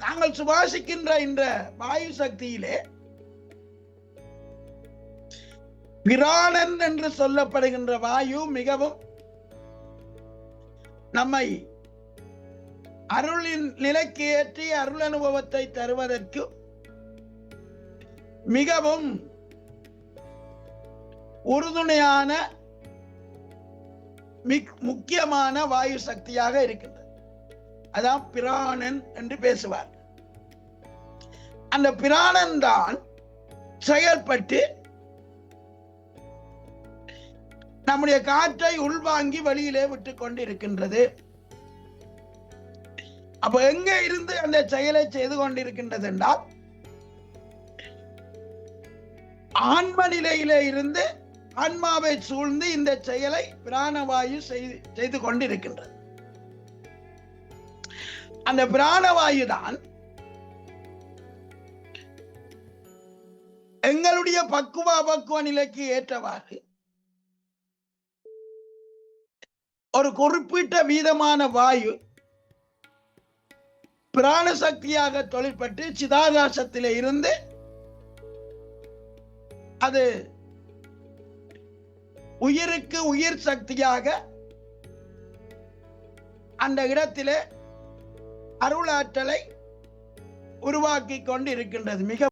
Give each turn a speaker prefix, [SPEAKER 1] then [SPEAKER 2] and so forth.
[SPEAKER 1] நாங்கள் சுவாசிக்கின்ற இந்த வாயு சக்தியிலே பிராணன் என்று சொல்லப்படுகின்ற வாயு மிகவும் நம்மை அருளின் நிலைக்கு ஏற்றி அருள் அனுபவத்தை தருவதற்கு மிகவும் உறுதுணையான மிக்- முக்கியமான வாயு சக்தியாக இருக்கின்றது. அதான் பிராணன் என்று பேசுவார். அந்த பிராணன் தான் செயல்பட்டு நம்முடைய காற்றை உள்வாங்கி வெளியிலே விட்டு கொண்டிருக்கின்றது. அப்ப எங்க இருந்து அந்த செயலை செய்து கொண்டிருக்கின்றது என்றால் ஆன்ம நிலையிலே இருந்து ஆன்மாவை சூழ்ந்து இந்த செயலை பிராணவாயு செய்து செய்து கொண்டிருக்கின்றது. அந்த பிராணவாயு தான் எங்களுடைய பக்குவ பக்குவ நிலைக்கு ஏற்றவாறு ஒரு குறிப்பிட்ட வீதமான வாயு பிராண சக்தியாக தொழிற்பட்டு சிதாகாசத்தில் இருந்து அது உயிருக்கு உயிர் சக்தியாக அந்த இடத்திலே அருளாற்றலை உருவாக்கி கொண்டு இருக்கின்றது மிக